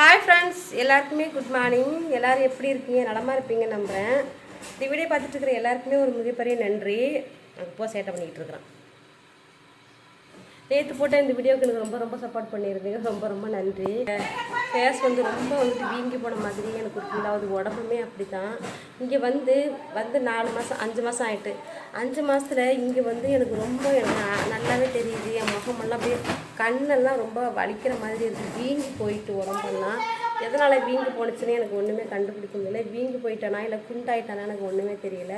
Hi friends எல்லாருக்குமே good morning எல்லோரும் எப்படி இருக்கீங்க? நலமாக இருப்பீங்க நம்புகிறேன் இந்த வீடியோ பார்த்துட்டு இருக்கிற எல்லாருக்குமே ஒரு மிகப்பெரிய நன்றி. அங்கே போ சேட்டை பண்ணிக்கிட்டு இருக்கிறான். நேற்று போட்ட இந்த வீடியோக்கு எனக்கு ரொம்ப ரொம்ப சப்போர்ட் பண்ணியிருந்தீங்க. ரொம்ப ரொம்ப நன்றி. ஃபேஸ் வந்து ரொம்ப வந்துட்டு வீங்கி போன மாதிரி எனக்கு ஒரு ஃபீல் ஆகுது உடம்புமே அப்படி தான் இங்கே வந்து வந்து நாலு மாதம் அஞ்சு மாதம் ஆகிட்டு அஞ்சு மாதத்தில் இங்கே வந்து எனக்கு ரொம்ப எனக்கு நல்லாவே தெரியுது. என் முகமெல்லாம் அப்படியே கண்ணெல்லாம் ரொம்ப வலிக்கிற மாதிரி இருக்குது வீங்கி போயிட்டு உடம்பெல்லாம். எதனால் வீங்கி போணுச்சுன்னு எனக்கு ஒன்றுமே கண்டுபிடிக்க முடியல. வீங்கி போயிட்டேனா இல்லை குண்டாயிட்டானா எனக்கு ஒன்றுமே தெரியல.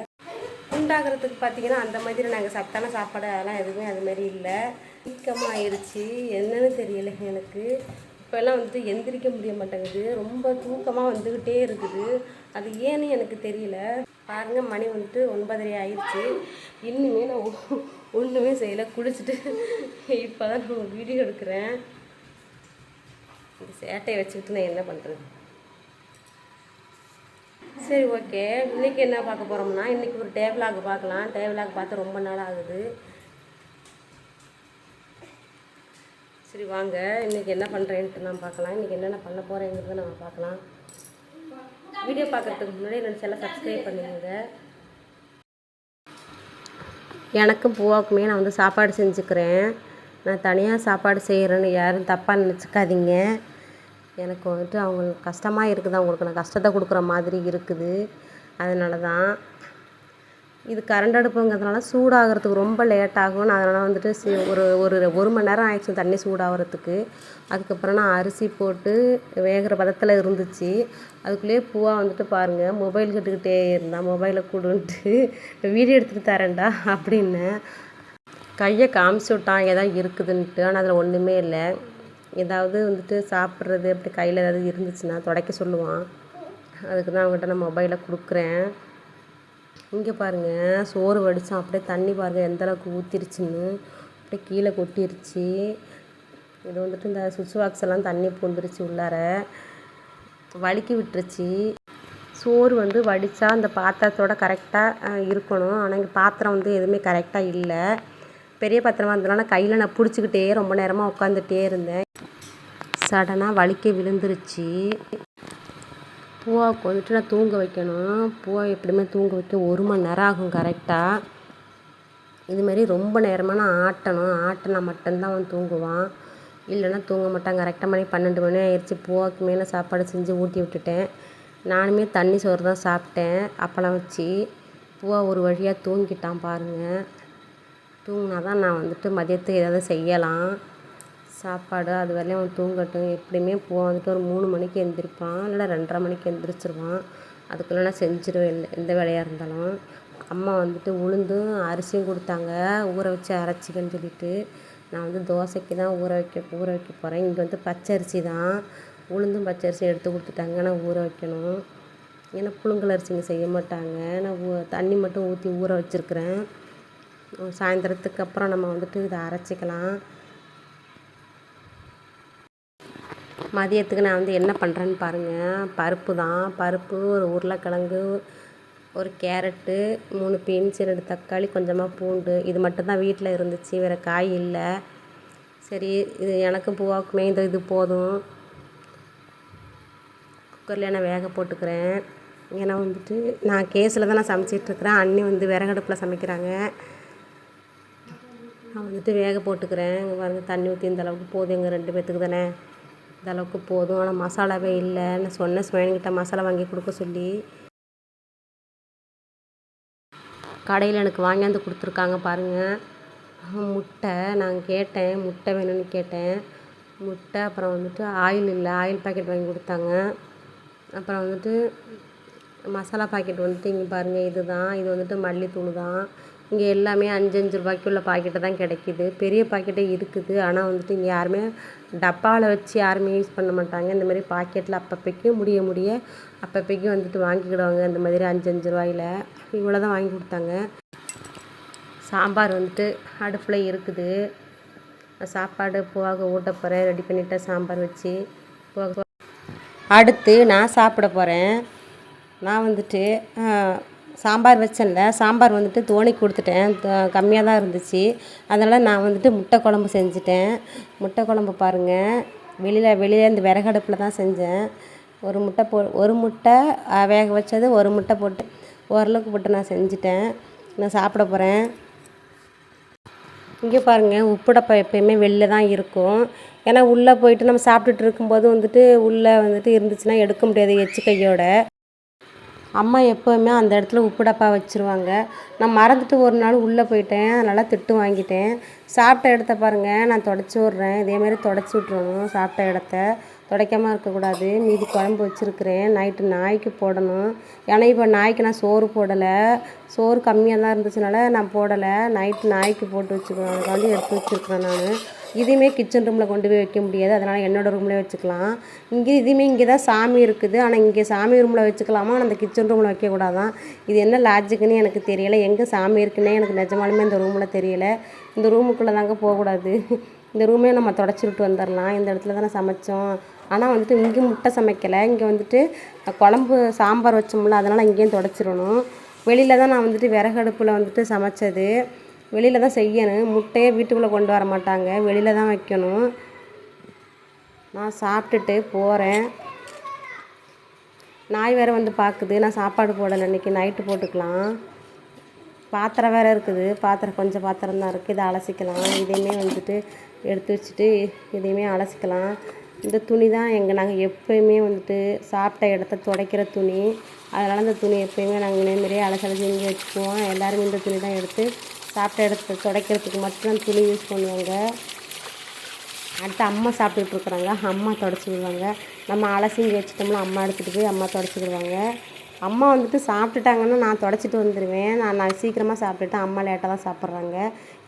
குண்டாகிறதுக்கு பார்த்தீங்கன்னா அந்த மாதிரி நாங்கள் சத்தான சாப்பாடு அதெல்லாம் எதுவுமே அது மாதிரி இல்லை. வீக்கமாக ஆயிடுச்சு என்னன்னு தெரியல எனக்கு. இப்போல்லாம் வந்துட்டு எந்திரிக்க முடிய மாட்டேங்குது. ரொம்ப தூக்கமாக வந்துக்கிட்டே இருக்குது. அது ஏன்னு எனக்கு தெரியல. பாருங்கள் மணி வந்துட்டு ஒன்பதரை ஆயிடுச்சு இன்னுமே நான் ஒன்றுமே செய்யலை. குளிச்சுட்டு இப்போ தான் நான் வீடியோ எடுக்கிறேன். இந்த சேட்டையை வச்சுக்கிட்டு நான் என்ன பண்ணுறது சரி ஓகே. இன்றைக்கி என்ன பார்க்க போகிறோம்னா இன்றைக்கி ஒரு டேபிளாக பார்க்கலாம். டேபிளாக பார்த்து ரொம்ப நாள் ஆகுது. சரி வாங்க. இன்னைக்கு என்ன பண்ணுறேன்ட்டு நான் பார்க்கலாம். இன்றைக்கி என்னென்ன பண்ண போகிறேங்கிறத நம்ம பார்க்கலாம். வீடியோ பார்க்கறதுக்கு முன்னாடி என்னோட சேனலை சப்ஸ்கிரைப் பண்ணிடுங்க எனக்கும் பூவாக்குமே நான் வந்து சாப்பாடு செஞ்சுக்கிறேன். நான் தனியாக சாப்பாடு செய்கிறேன்னு யாரும் தப்பாக நினச்சிக்காதீங்க. எனக்கு வந்துட்டு அவங்களுக்கு கஷ்டமாக இருக்குது? அவங்களுக்கு நான் கஷ்டத்தை கொடுக்குற மாதிரி இருக்குது. அதனால தான் இது கரண்ட் அடுப்புங்கிறதுனால சூடாகிறதுக்கு ரொம்ப லேட் ஆகும். அதனால் வந்துட்டு சி- ஒரு ஒரு ஒரு மணி நேரம் ஆயிடுச்சு தண்ணி சூடாகிறதுக்கு அதுக்கப்புறம் நான் அரிசி போட்டு வேகிற பதத்தில் இருந்துச்சு. அதுக்குள்ளேயே பூவாக வந்துட்டு பாருங்கள் மொபைல் கேட்டுக்கிட்டே இருந்தால் மொபைலை கொடுன்ட்டு வீடியோ எடுத்துகிட்டு தரேன்டா அப்படின்னு கையை காமிச்சு விட்டான். ஏதாவது இருக்குதுன்ட்டு. ஆனால் அதில் ஒன்றுமே இல்லை. ஏதாவது வந்துட்டு சாப்பிட்றது அப்படி கையில் ஏதாவது இருந்துச்சுன்னா துடைக்க சொல்லுவான். அதுக்கு தான் அவங்ககிட்ட நான் மொபைலை கொடுக்குறேன். இங்கே பாருங்கள் சோறு வடித்தோம் அப்படியே தண்ணி பாருங்கள் எந்த அளவுக்கு ஊற்றிருச்சுன்னு அப்படியே கீழே கொட்டிருச்சு. இது வந்துட்டு இந்த சுவிட்ச் பாக்ஸ் எல்லாம் தண்ணி பூந்துருச்சு உள்ளார. வலிக்கி விட்டுருச்சு. சோறு வந்து வடித்தா அந்த பாத்திரத்தோட கரெக்டாக இருக்கணும். ஆனால் இங்கே பாத்திரம் வந்து எதுவுமே கரெக்டாக இல்லை. பெரிய பாத்திரமாக இருந்ததுனால கையில் நான் பிடிச்சிக்கிட்டே ரொம்ப நேரமாக உட்காந்துட்டே இருந்தேன். சடனாக வலிக்க விழுந்துருச்சு. பூவாவுக்கு வந்துட்டு நான் தூங்க வைக்கணும். பூவா எப்படியுமே தூங்க வைக்க ஒரு மணி நேரம் ஆகும் கரெக்டாக இதுமாரி ரொம்ப நேரமாக நான் ஆட்டணும். ஆட்டினா மட்டும்தான் அவன் தூங்குவான். இல்லைன்னா தூங்க மாட்டான். கரெக்டாக மணி பன்னெண்டு மணி ஆயிடுச்சு பூவாக்கு மேலே சாப்பாடு செஞ்சு ஊட்டி விட்டுட்டேன். நானுமே தண்ணி சோறு தான் சாப்பிட்டேன். அப்பளம் வச்சு பூவா ஒரு வழியாக தூங்கிட்டான் பாருங்கள் தூங்கினா தான் நான் வந்துட்டு மதியத்துக்கு ஏதாவது செய்யலாம். சாப்பாடு அது வரையும் அவன் தூங்கட்டும். எப்படியுமே பூவா வந்துட்டு ஒரு மூணு மணிக்கு எழுந்திரிப்பான் இல்லை ரெண்டரை மணிக்கு எழுந்திரிச்சிருவான் அதுக்குள்ளே நான் செஞ்சிருவேன். எந்த எந்த வேலையாக இருந்தாலும். அம்மா வந்துட்டு உளுந்தும் அரிசியும் கொடுத்தாங்க. ஊற வச்சு அரைச்சிக்கன்னு சொல்லிட்டு நான் வந்து தோசைக்கு தான் ஊற வைக்க ஊற வைக்க போகிறேன் இங்கே வந்து பச்சரிசி தான். உளுந்தும் பச்சரிசி எடுத்து கொடுத்துட்டாங்க. நான் ஊற வைக்கணும். ஏன்னா புழுங்கல் அரிசிங்க செய்ய மாட்டாங்க. நான் ஊ- தண்ணி மட்டும் ஊற்றி ஊற வச்சுருக்குறேன். சாயந்தரத்துக்கு அப்புறம் நம்ம வந்துட்டு இதை அரைச்சிக்கலாம். மதியத்துக்கு நான் வந்து என்ன பண்ணுறேன்னு பாருங்கள் பருப்பு தான் பருப்பு ஒரு உருளைக்கிழங்கு ஒரு கேரட்டு மூணு பீன்ஸ் ரெண்டு தக்காளி கொஞ்சமாக பூண்டு. இது மட்டும்தான் வீட்டில் இருந்துச்சு. வேறு காய் இல்லை. சரி இது எனக்கும் பூவாக்குமே இந்த இது போதும். குக்கரில் நான் வேக போட்டுக்கிறேன். ஏன்னா வந்துட்டு நான் கேஸில் தான் நான் சமைச்சிட்ருக்கிறேன் அண்ணி வந்து விறகடுப்பில் சமைக்கிறாங்க. நான் வந்துட்டு வேக போட்டுக்கிறேன். பாருங்கள் தண்ணி ஊற்றி இந்த அளவுக்கு போதும். எங்கள் ரெண்டு பேர்த்துக்கு தானே. இந்தளவுக்கு போதும். ஆனால் மசாலாவே இல்லை நான் சொன்ன ஸ்மைன்கிட்ட மசாலா வாங்கி கொடுக்க சொல்லி. கடையில் எனக்கு வாங்கியாந்து கொடுத்துருக்காங்க பாருங்கள் முட்டை. நான் கேட்டேன். முட்டை வேணும்னு கேட்டேன். முட்டை அப்புறம் வந்துட்டு ஆயில் இல்லை. ஆயில் பாக்கெட் வாங்கி கொடுத்தாங்க. அப்புறம் வந்துட்டு மசாலா பாக்கெட் வந்துட்டு இங்கே பாருங்கள் இது தான் இது வந்துட்டு மல்லித்தூள் தான். இங்கே எல்லாமே அஞ்சு அஞ்சு ரூபாய்க்கு உள்ள பாக்கெட்டு தான் கிடைக்கிது. பெரிய பாக்கெட்டே இருக்குது. ஆனால் வந்துட்டு இங்கே யாருமே டப்பாவில் வச்சு யாருமே யூஸ் பண்ண மாட்டாங்க. இந்த மாதிரி பாக்கெட்டில் அப்பப்போக்கு முடிய முடிய அப்பப்போக்கு வந்துட்டு வாங்கிக்கிடுவாங்க. இந்த மாதிரி அஞ்சு அஞ்சு ரூபாயில். இவ்வளோ தான் வாங்கி கொடுத்தாங்க. சாம்பார் வந்துட்டு அடுப்பில் இருக்குது. சாப்பாடு போக ஊட்ட போகிறேன் ரெடி பண்ணிட்டேன் சாம்பார் வச்சு போக அடுத்து நான் சாப்பிட போகிறேன் நான் வந்துட்டு சாம்பார் வச்சேன்ல. சாம்பார் வந்துட்டு தோனி கொடுத்துட்டேன். கம்மியாக தான் இருந்துச்சு. அதனால் நான் வந்துட்டு முட்டை குழம்பு செஞ்சுட்டேன். முட்டை குழம்பு பாருங்கள் வெளியில் வெளியில் இந்த விறகடுப்பில் தான் செஞ்சேன். ஒரு முட்டை போ ஒரு முட்டை வேக வச்சது ஒரு முட்டை போட்டு ஓரளவுக்கு போட்டு நான் செஞ்சுட்டேன். நான் சாப்பிட போகிறேன் இங்கே பாருங்கள் உப்புடப்பா எப்போயுமே எப்பயுமே வெளில தான் இருக்கும். ஏன்னா உள்ளே போயிட்டு நம்ம சாப்பிட்டுட்டு இருக்கும்போது வந்துட்டு உள்ளே வந்துட்டு இருந்துச்சுன்னா எடுக்க முடியாது எச்சு கையோட. அம்மா எப்போவுமே அந்த இடத்துல உப்பு டப்பா வச்சுருவாங்க. நான் மறந்துட்டு ஒரு நாள் உள்ளே போயிட்டேன். அதனால் திட்டு வாங்கிட்டேன். சாப்பிட்ட இடத்த பாருங்கள் நான் தொடச்சி விட்றேன். இதேமாரி தொடச்சி விட்றணும் சாப்பிட்ட இடத்த. துடைக்காமல் இருக்கக்கூடாது. மீதி குழம்பு வச்சுருக்கிறேன். நைட்டு நாய்க்கு போடணும். ஏன்னா இப்போ நாய்க்கு நான் சோறு போடலை. சோறு கம்மியாக தான் இருந்துச்சுனால நான் போடலை. நைட்டு நாய்க்கு போட்டு வச்சுக்கணும். அதுக்காண்டி எடுத்து வச்சுருக்கிறேன் நான். இதையுமே கிச்சன் ரூமில் கொண்டு போய் வைக்க முடியாது. அதனால் என்னோடய ரூம்லேயே வச்சுக்கலாம். இங்கே இதுவுமே இங்கே தான் சாமி இருக்குது. ஆனால் இங்கே சாமி ரூமில் வச்சுக்கலாமா? ஆனால் அந்த கிச்சன் ரூமில் வைக்கக்கூடாதான். இது என்ன லாஜிக்குன்னு எனக்கு தெரியலை. எங்கே சாமி இருக்குன்னே எனக்கு நிஜமாலுமே இந்த ரூமில் தெரியலை. இந்த ரூமுக்குள்ளே தாங்க போகக்கூடாது. இந்த ரூமே நம்ம தொடச்சி விட்டு வந்துடலாம் இந்த இடத்துல தானே சமைச்சோம். ஆனால் வந்துட்டு இங்கே முட்டை சமைக்கலை. இங்கே வந்துட்டு குழம்பு சாம்பார் வச்சோம்ல. அதனால் இங்கேயும் தொடச்சிடணும். வெளியில் தான் நான் வந்துட்டு விறகடுப்பில் வந்துட்டு சமைச்சது. வெளியில் தான் செய்யணும். முட்டையை வீட்டுக்குள்ளே கொண்டு வர மாட்டாங்க. வெளியில் தான் வைக்கணும். நான் சாப்பிட்டுட்டு போகிறேன் நாய் வேறு வந்து பார்க்குது நான் சாப்பாடு போடலை. இன்றைக்கி நைட்டு போட்டுக்கலாம். பாத்திரம் வேறு இருக்குது. பாத்திரம் கொஞ்சம் பாத்திரம் தான் இருக்குது இதை அலசிக்கலாம். இதையுமே வந்துட்டு எடுத்து வச்சுட்டு இதையுமே அலசிக்கலாம். இந்த துணி தான் எங்கள் நாங்கள் எப்போயுமே வந்துட்டு சாப்பிட்ட இடத்த துடைக்கிற துணி. அதனால் இந்த துணி எப்போயுமே நாங்கள் இதேமாரியே அலசி அலசி இங்கே வச்சுக்குவோம். எல்லாருமே இந்த துணி தான் எடுத்து சாப்பிட்ட இடத்த துடைக்கிறதுக்கு மட்டும் துணி யூஸ் பண்ணுவாங்க. அடுத்து அம்மா சாப்பிட்டுட்ருக்குறாங்க அம்மா தொடச்சி விடுவாங்க. நம்ம அலசி வச்சுட்டோம்னா அம்மா எடுத்துகிட்டு போய் அம்மா தொடச்சிக்கிடுவாங்க அம்மா வந்துட்டு சாப்பிட்டுட்டாங்கன்னா நான் தொடச்சிட்டு வந்துடுவேன் நான் நான் சீக்கிரமாக சாப்பிட்டுட்டு அம்மா லேட்டாக தான் சாப்பிட்றாங்க.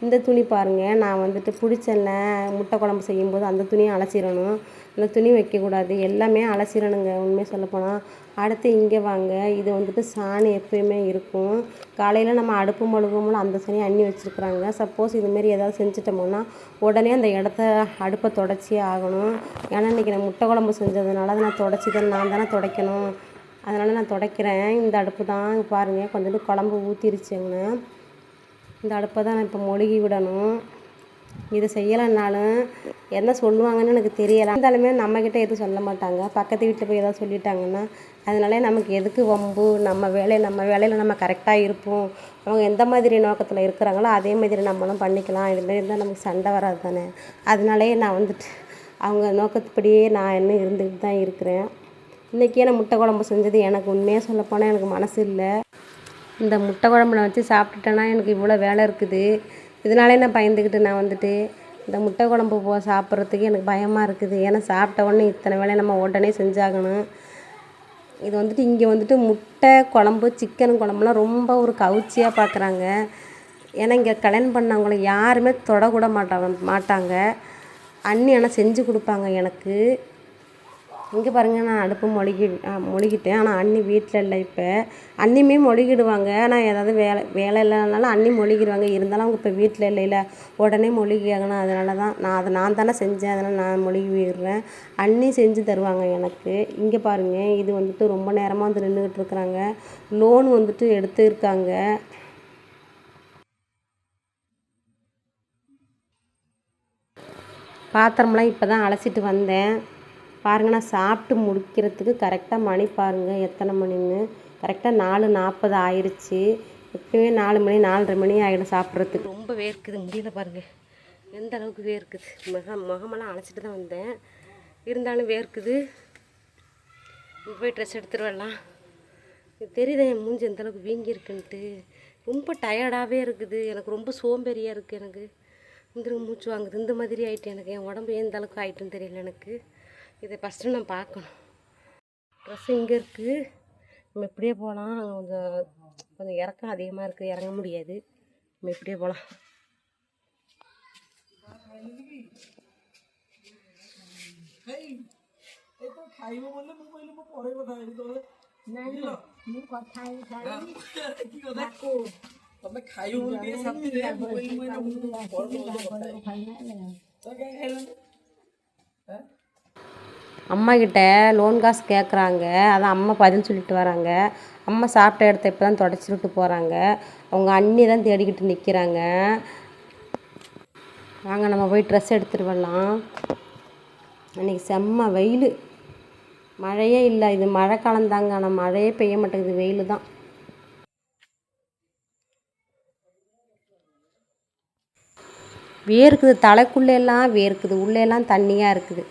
இந்த துணி பாருங்கள் நான் வந்துட்டு பிடிச்சல முட்டை குழம்பு செய்யும்போது அந்த துணியை அலசிடணும். இல்லை துணி வைக்கக்கூடாது. எல்லாமே அலசிடணுங்க. உண்மையாக சொல்லப்போனால் அடுத்து இங்கே வாங்க. இது வந்துட்டு சாணி எப்பயுமே இருக்கும். காலையில் நம்ம அடுப்பு மொழுகும்போது அந்த சாணி அண்ணி வச்சுருக்குறாங்க. சப்போஸ் இதுமாரி ஏதாவது செஞ்சுட்டோம்னா உடனே அந்த இடத்த அடுப்பை தொடச்சியே ஆகணும். ஏன்னா இன்றைக்கி நான் முட்டை குழம்பு செஞ்சதுனால அதை நான் தொடச்சி தான் நான் தானே துடைக்கணும். அதனால் நான் துடைக்கிறேன். இந்த அடுப்பு தான் பாருங்கள் கொஞ்சோண்டு குழம்பு ஊற்றிருச்சுங்க இந்த அடுப்பை தான் நான் இப்போ மொழுகி விடணும். இது செய்யலைன்னாலும் என்ன சொல்லுவாங்கன்னு எனக்கு தெரியலை. இருந்தாலுமே நம்மக்கிட்ட எதுவும் சொல்ல மாட்டாங்க. பக்கத்து வீட்டில் போய் ஏதாவது சொல்லிட்டாங்கன்னா அதனாலே நமக்கு எதுக்கு வம்பு? நம்ம வேலையை நம்ம வேலையில் நம்ம கரெக்டாக இருப்போம். அவங்க எந்த மாதிரி நோக்கத்தில் இருக்கிறாங்களோ அதே மாதிரி நம்மளும் பண்ணிக்கலாம். இதுமாரி இருந்தால் நமக்கு சண்டை வராது தானே. அதனாலேயே நான் வந்துட்டு அவங்க நோக்கத்துப்படியே நான் இன்னும் இருந்துக்கிட்டு தான் இருக்கிறேன். இன்றைக்கே நான் முட்டை குழம்பு செஞ்சது எனக்கு உண்மையாக சொல்லப்போனால் எனக்கு மனசு இல்லை. இந்த முட்டை குழம்புல வச்சு சாப்பிட்டுட்டேன்னா எனக்கு இவ்வளோ வேலை இருக்குது. இதனாலே நான் பயந்துக்கிட்டு நான் வந்துட்டு இந்த முட்டை குழம்பு போ சாப்பிட்றதுக்கு எனக்கு பயமாக இருக்குது. ஏன்னா சாப்பிட்ட உடனே இத்தனை வேலையை நம்ம உடனே செஞ்சாகணும். இது வந்துட்டு இங்கே வந்துட்டு முட்டை குழம்பு சிக்கன் குழம்புலாம் ரொம்ப ஒரு கவுச்சியாக பார்க்குறாங்க ஏன்னா இங்கே கல்யாணம் பண்ணவங்கள யாருமே தொடக்கூட மாட்டாங்க மாட்டாங்க. அண்ணி ஆனால் செஞ்சு கொடுப்பாங்க எனக்கு. இங்கே பாருங்கள் நான் அடுப்பு மொழிகி மொழிகிட்டேன். ஆனால் அண்ணி வீட்டில் இல்லை இப்போ. அண்ணியுமே மொழிகிடுவாங்க. ஆனால் ஏதாவது வேலை வேலை இல்லைனாலும் அண்ணி மொழிகிடுவாங்க இருந்தாலும் அவங்க இப்போ வீட்டில் இல்லைல்ல உடனே மொழுகி அதனால தான் நான் அதை நான் தானே செஞ்சேன். அதனால் நான் மொழிகி விடுறேன் அண்ணி செஞ்சு தருவாங்க எனக்கு. இங்கே பாருங்கள் இது வந்துட்டு ரொம்ப நேரமாக வந்து நின்றுக்கிட்டு இருக்கிறாங்க. லோன் வந்துட்டு எடுத்துருக்காங்க. பாத்திரம்லாம் இப்போ தான் அலசிட்டு வந்தேன். பாருங்க நான் சாப்பிட்டு முடிக்கிறதுக்கு கரெக்டாக மணி பாருங்கள் எத்தனை மணின்னு. கரெக்டாக நாலு நாற்பது ஆயிடுச்சு எப்பயுமே நாலு மணி நாலரை மணி ஆகிடும் சாப்பிட்றதுக்கு. ரொம்ப வேர்க்குது முடியல பாருங்கள் எந்த அளவுக்கு வேர்க்குது? முகம் முகமெல்லாம் அழைச்சிட்டு தான் வந்தேன். இருந்தாலும் வேர்க்குது. போய் ட்ரெஸ் எடுத்துட்டு வரலாம் தெரியுதா என் மூஞ்சி எந்த அளவுக்கு வீங்கியிருக்குன்ட்டு. ரொம்ப டயர்டாகவே இருக்குது. எனக்கு ரொம்ப சோம்பேறியாக இருக்குது எனக்கு. இந்த மூச்சு வாங்குது. இந்த மாதிரி ஆகிட்டு எனக்கு. என் உடம்பு எந்த அளவுக்கு ஆகிட்டுன்னு தெரியல எனக்கு. இதை ஃபஸ்ட்டு நான் பார்க்கணும் ட்ரெஸ் இங்கே இருக்குது நம்ம இப்படியே போகலாம் கொஞ்சம் கொஞ்சம் இறக்கம் அதிகமாக இருக்குது இறங்க முடியாது நம்ம இப்படியே போகலாம் ଖାଇବ ବୋଲେ ମୁଁ କହିଲି ମୁଁ ପରେ କଥା ହେବି ତମେ ବୁଝିଲ? କି କଥା ତମେ ଖାଇବ ବୋଲି ଟିକେ ଶାନ୍ତିରେ ମୁଁ କହିଲି ମୁଁ ଏଇନା ମୁଁ ପରେ ତମ ସହ କଥା ହେବି। ତମେ କାହିଁ ଖାଇଲନି அம்மா கிட்ட லோன் காசு கேட்குறாங்க அதான் அம்மா பதில் சொல்லிட்டு வராங்க. அம்மா சாப்பிட்ட இடத்த இப்போ தான் தொடச்சி விட்டு போகிறாங்க அவங்க அண்ணி தான் தேடிக்கிட்டு நிற்கிறாங்க வாங்க நம்ம போய் ட்ரெஸ் எடுத்துகிட்டு வரலாம். அன்றைக்கி செம்ம வெயில். மழையே இல்லை. இது மழை காலந்தாங்க ஆனால் மழையே பெய்ய மாட்டேங்குது. வெயில் தான். வேர்க்குது. தலைக்குள்ளே எல்லாம் வேர்க்குது. உள்ளே எல்லாம் தண்ணியாக இருக்குது.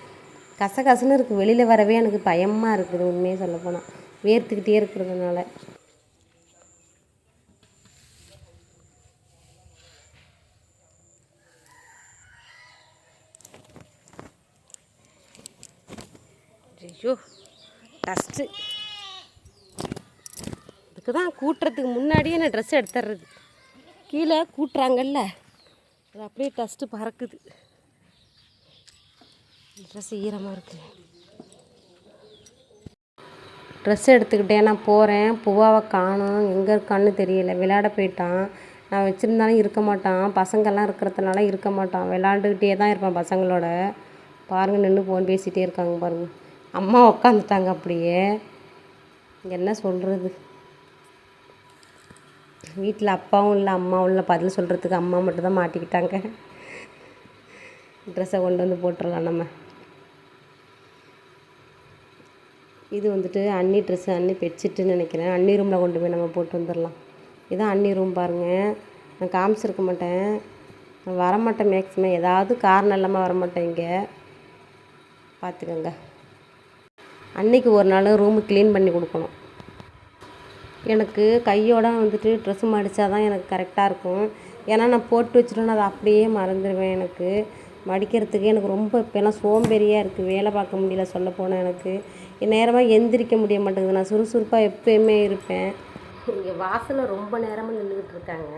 கசகசன்னு இருக்குது வெளியில் வரவே எனக்கு பயமாக இருக்குது உண்மையாக சொல்லப்போனால் வேர்த்துக்கிட்டே இருக்கிறதுனால. ஐயோ டஸ்ட்டு இதுக்கு தான் கூட்டுறதுக்கு முன்னாடியே நான் ட்ரெஸ் எடுத்துடுறது கீழே கூட்டுறாங்கல்ல. அது அப்படியே டஸ்ட்டு பறக்குது. ட்ரெஸ் ஈரமாக இருக்குது ட்ரெஸ் எடுத்துக்கிட்டே நான் போகிறேன் புவாவை காணும். எங்கே இருக்கான்னு தெரியல. விளையாட போயிட்டான். நான் வச்சுருந்தாலும் இருக்க மாட்டான். பசங்கள்லாம் இருக்கிறதுனால இருக்க மாட்டான். விளாண்டுக்கிட்டே தான் இருப்பான் பசங்களோட. பாருங்கள் நின்று ஃபோன் பேசிகிட்டே இருக்காங்க பாருங்கள் அம்மா உக்காந்துட்டாங்க அப்படியே. என்ன சொல்கிறது வீட்டில் அப்பாவும் இல்லை அம்மாவும் இல்லை. பதில் சொல்கிறதுக்கு அம்மா மட்டும் தான் மாட்டிக்கிட்டாங்க ட்ரெஸ்ஸை கொண்டு வந்து போட்டுடலாம் நம்ம. இது வந்துட்டு அண்ணி ட்ரெஸ்ஸு அண்ணி பெட்ஷீட்டுன்னு நினைக்கிறேன். அண்ணி ரூமில் கொண்டு போய் நம்ம போட்டு வந்துடலாம் இதான் அண்ணி ரூம் பாருங்கள் நான் காமிச்சிருக்க மாட்டேன். நான் வரமாட்டேன் மேக்ஸிமம் ஏதாவது காரணம் இல்லாமல் வரமாட்டேன் இங்கே. பார்த்துக்கோங்க அன்னைக்கு ஒரு நாள் ரூமு க்ளீன் பண்ணி கொடுக்கணும். எனக்கு கையோட வந்துட்டு ட்ரெஸ்ஸு மடித்தா தான் எனக்கு கரெக்டாக இருக்கும். ஏன்னா நான் போட்டு வச்சுட்டேன்னா அதை அப்படியே மறந்துடுவேன் எனக்கு. மடிக்கிறதுக்கு எனக்கு ரொம்ப இப்போலாம் சோம்பேறியாக இருக்குது வேலை பார்க்க முடியல சொல்ல போனால் எனக்கு. நேரமாக எந்திரிக்க முடிய மாட்டேங்குது. நான் சுறுசுறுப்பாக எப்பயுமே இருப்பேன். இங்கே வாசலில் ரொம்ப நேரமாக நின்றுக்கிட்டு இருக்காங்க.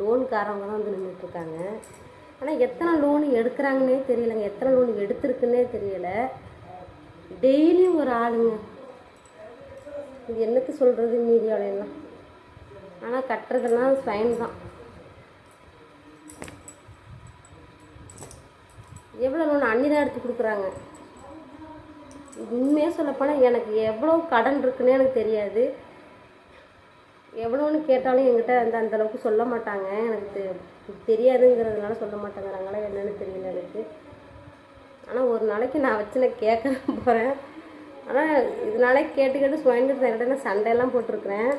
லோனுக்காரவங்க தான் வந்து நின்றுட்டு இருக்காங்க. ஆனால் எத்தனை லோன் எடுக்கிறாங்கன்னே தெரியலங்க. எத்தனை லோன் எடுத்திருக்குன்னே தெரியலை. டெய்லியும் ஒரு ஆளுங்க. இது என்னத்து சொல்கிறது மீடியாவில் எல்லாம் ஆனால் கட்டுறதெல்லாம் ஃபைன் தான். எவ்வளோ லோன்? அண்ணி தான் எடுத்து கொடுக்குறாங்க. உண்மையாக சொல்லப்போனால் எனக்கு எவ்வளோ கடன் இருக்குன்னு எனக்கு தெரியாது. எவ்வளோன்னு கேட்டாலும் என்கிட்ட அந்த அந்த அளவுக்கு சொல்ல மாட்டாங்க. எனக்கு தெரியாதுங்கிறதுனால சொல்ல மாட்டேங்கிறாங்களா என்னன்னு தெரியல எனக்கு. ஆனால் ஒரு நாளைக்கு நான் வச்சு நான் கேட்க போகிறேன் ஆனால் இதனால கேட்டு கேட்டு சுவாங்கிட்டு என்கிட்ட நான் சண்டையெல்லாம் போட்டிருக்கிறேன்.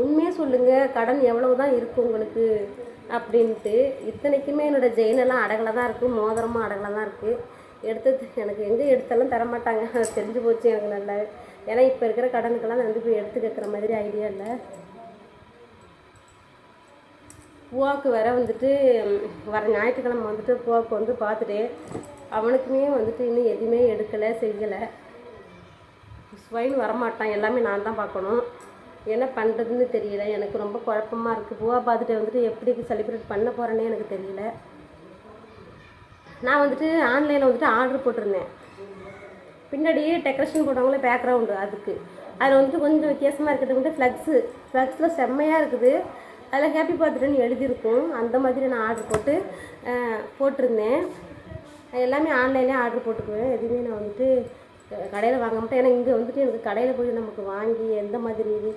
உண்மையாக சொல்லுங்கள் கடன் எவ்வளவு தான் இருக்குது உங்களுக்கு அப்படின்ட்டு. இத்தனைக்குமே என்னோடய ஜெயினெல்லாம் அடகலை தான் இருக்குது மோதிரமும் அடகலை தான் இருக்குது எடுத்தது எனக்கு எங்கே எடுத்தாலும் தரமாட்டாங்க. தெரிஞ்சு போச்சு எனக்கு நல்லா. ஏன்னா இப்போ இருக்கிற கடனுக்கெல்லாம் நான் வந்து போய் எடுத்து கேட்குற மாதிரி ஐடியா இல்லை. பூவாக்கு வர வந்துட்டு வர ஞாயிற்றுக்கிழமை வந்துட்டு பூவாக்கு வந்து பார்த்துட்டு அவனுக்குமே வந்துட்டு இன்னும் எதுவுமே எடுக்கலை செய்யலை. ஸ்வைன் வரமாட்டான். எல்லாமே நான் தான் பார்க்கணும். என்ன பண்ணுறதுன்னு தெரியல. எனக்கு ரொம்ப குழப்பமாக இருக்குது பூவா பார்த்துட்டு வந்துட்டு எப்படி செலிப்ரேட் பண்ண போகிறேன்னே எனக்கு தெரியல. நான் வந்துட்டு ஆன்லைனில் வந்துட்டு ஆர்டர் போட்டிருந்தேன். பின்னாடியே டெக்கரேஷன் போட்டவங்களே பேக்ரவுண்டு அதுக்கு. அதில் வந்துட்டு கொஞ்சம் வித்தியாசமாக இருக்கிறது வந்து ஃப்ளக்ஸு ஃப்ளக்ஸில் செம்மையாக இருக்குது. அதில் ஹாப்பி பர்த்டேன்னு எழுதியிருக்கும். அந்த மாதிரி நான் ஆர்டர் போட்டு போட்டிருந்தேன். எல்லாமே ஆன்லைன்லேயே ஆர்டர் போட்டுக்குவேன். எதுவுமே நான் வந்துட்டு கடையில் வாங்க மாட்டேன். ஏன்னா இங்கே வந்துட்டு எனக்கு கடையில் போய் நமக்கு வாங்கி எந்த மாதிரி இது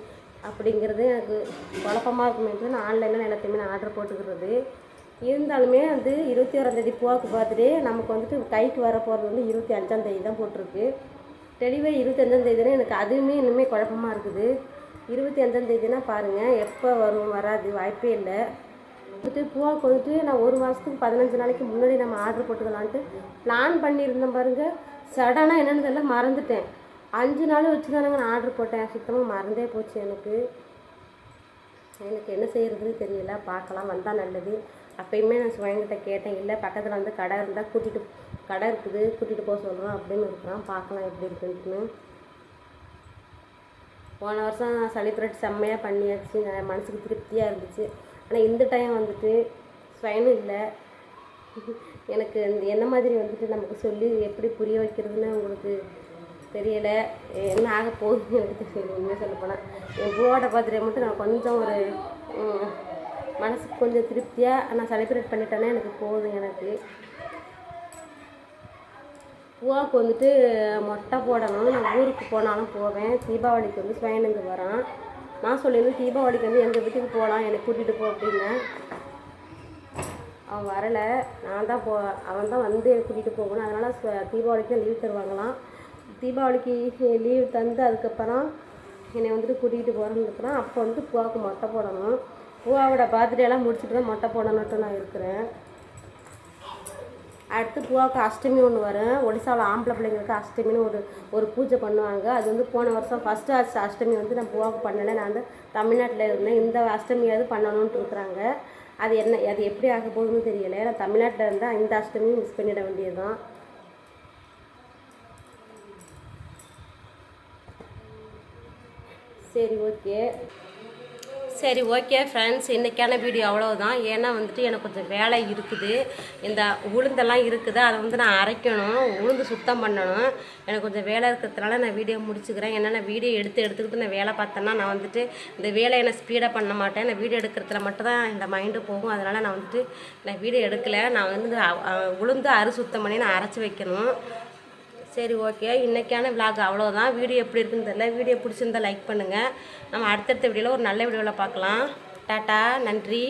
அப்படிங்கிறது எனக்கு குழப்பமாக இருக்குமேட்டு நான் ஆன்லைனில் எல்லாத்தையுமே நான் ஆர்டர் போட்டுக்கிறது. இருந்தாலுமே வந்து இருபத்தி ஓராந்தேதி போக்கு பார்த்துட்டு நமக்கு வந்துட்டு கைக்கு வர போகிறது வந்து இருபத்தி அஞ்சாந்தேதி தான் போட்டிருக்கு. டெலிவரி இருபத்தி அஞ்சாந்தேதினா எனக்கு அதுவுமே இன்னுமே குழப்பமாக இருக்குது. இருபத்தி அஞ்சாந்தேதினா பாருங்கள் எப்போ வரும் வராது வாய்ப்பே இல்லை. வந்துட்டு பூவாக்கு வந்துட்டு நான் ஒரு மாதத்துக்கு பதினஞ்சு நாளைக்கு முன்னாடி நம்ம ஆர்டர் போட்டுக்கலான்ட்டு பிளான் பண்ணியிருந்தேன் பாருங்க. சடனாக என்னென்னு தெரியல மறந்துட்டேன். அஞ்சு நாள் வச்சு தானங்க நான் ஆர்டர் போட்டேன். சுத்தமாக மறந்தே போச்சு எனக்கு. எனக்கு என்ன செய்கிறதுன்னு தெரியல பார்க்கலாம் வந்தால் நல்லது. அப்பயுமே நான் சுவயங்கிட்ட கேட்டேன் இல்லை பக்கத்தில் வந்து கடை இருந்தால் கூட்டிகிட்டு கடை இருக்குது கூட்டிகிட்டு போக சொல்கிறோம் அப்படின்னு இருக்கிறான். பார்க்கலாம் எப்படி இருக்குன்ட்டுன்னு. போன வருஷம் செலிப்ரேட் செம்மையாக பண்ணியாச்சு. மனசுக்கு திருப்தியாக இருந்துச்சு. ஆனால் இந்த டைம் வந்துட்டு ஸ்வயனும் இல்லை. எனக்கு இந்த என்ன மாதிரி வந்துட்டு நமக்கு சொல்லி எப்படி புரிய வைக்கிறதுன்னு உங்களுக்கு தெரியல. என்ன ஆக போகுதுன்னு எனக்கு தெரியல உண்மையாக சொல்ல என் பூவோட பர்த்டே மட்டும் நான் கொஞ்சம் ஒரு மனசுக்கு கொஞ்சம் திருப்தியாக நான் செலிப்ரேட் பண்ணிட்டேன்னா எனக்கு போதும் எனக்கு. பூவாவுக்கு வந்துட்டு மொட்டை போடணும். நான் ஊருக்கு போனாலும் போவேன். தீபாவளிக்கு வந்து ஸ்வயனுக்கு வரான். நான் சொல்லியிருந்தேன் தீபாவளிக்கு வந்து எங்கள் வீட்டுக்கு போகலாம் என்னை கூட்டிகிட்டு போ அப்படின்னேன் அவன் வரலை. நான் தான் போ அவன் தான் வந்து கூட்டிகிட்டு போகணும். அதனால் ஸ்வ- தீபாவளிக்கு லீவ் தருவாங்களாம். தீபாவளிக்கு லீவ் தந்து அதுக்கப்புறம் என்னை வந்துட்டு கூட்டிகிட்டு போகிறேன்னு இருக்கிறேன். அப்போ வந்து பூவாவுக்கு மொட்டை போடணும். பூவாவோட பர்த்டேலாம் எல்லாம் முடிச்சுட்டு தான் மொட்டை போடணுன்ட்டு நான் இருக்கிறேன். அடுத்து பூவாவுக்கு அஷ்டமி ஒன்று வரும். ஒடிசாவில் ஆம்பளை பிள்ளைங்களுக்கு அஷ்டமின்னு ஒரு ஒரு பூஜை பண்ணுவாங்க. அது வந்து போன வருஷம் ஃபஸ்ட்டு அஷ்ட அஷ்டமி வந்து நான் பூவாவுக்கு பண்ணலை. நான் வந்து தமிழ்நாட்டில் இருந்தேன். இந்த அஷ்டமியாவது பண்ணணுன்ட்டு இருக்கிறாங்க. அது என்ன அது எப்படி ஆக போகுதுன்னு தெரியலை. நான் தமிழ்நாட்டில் இருந்தால் இந்த அஷ்டமியும் மிஸ் பண்ணிட வேண்டியது தான் சரி ஓகே. சரி ஓகே ஃப்ரெண்ட்ஸ் இன்றைக்கான வீடியோ அவ்வளோதான் ஏன்னா வந்துட்டு எனக்கு கொஞ்சம் வேலை இருக்குது. இந்த உளுந்தெல்லாம் இருக்குது. அதை வந்து நான் அரைக்கணும். உளுந்து சுத்தம் பண்ணணும். எனக்கு கொஞ்சம் வேலை இருக்கிறதுனால நான் வீடியோ முடிச்சுக்கிறேன். ஏன்னா நான் வீடியோ எடுத்து எடுத்துக்கிட்டு நான் வேலை பார்த்தேன்னா நான் வந்துட்டு இந்த வேலையை நான் ஸ்பீடாக பண்ண மாட்டேன். நான் வீடியோ எடுக்கிறதுல மட்டும் தான் இந்த மைண்டு போகும். அதனால் நான் வந்துட்டு நான் வீடியோ எடுக்கலை. நான் வந்து உளுந்து அறு சுத்தம் பண்ணி நான் அரைச்சி வைக்கணும். சரி ஓகே இன்றைக்கான விலாக் அவ்வளோதான் வீடியோ எப்படி இருக்குன்னு தெரியல. வீடியோ பிடிச்சிருந்தா லைக் பண்ணுங்கள் நம்ம அடுத்தடுத்த வீடியோவில் ஒரு நல்ல வீடியோவில் பார்க்கலாம். டாட்டா நன்றி.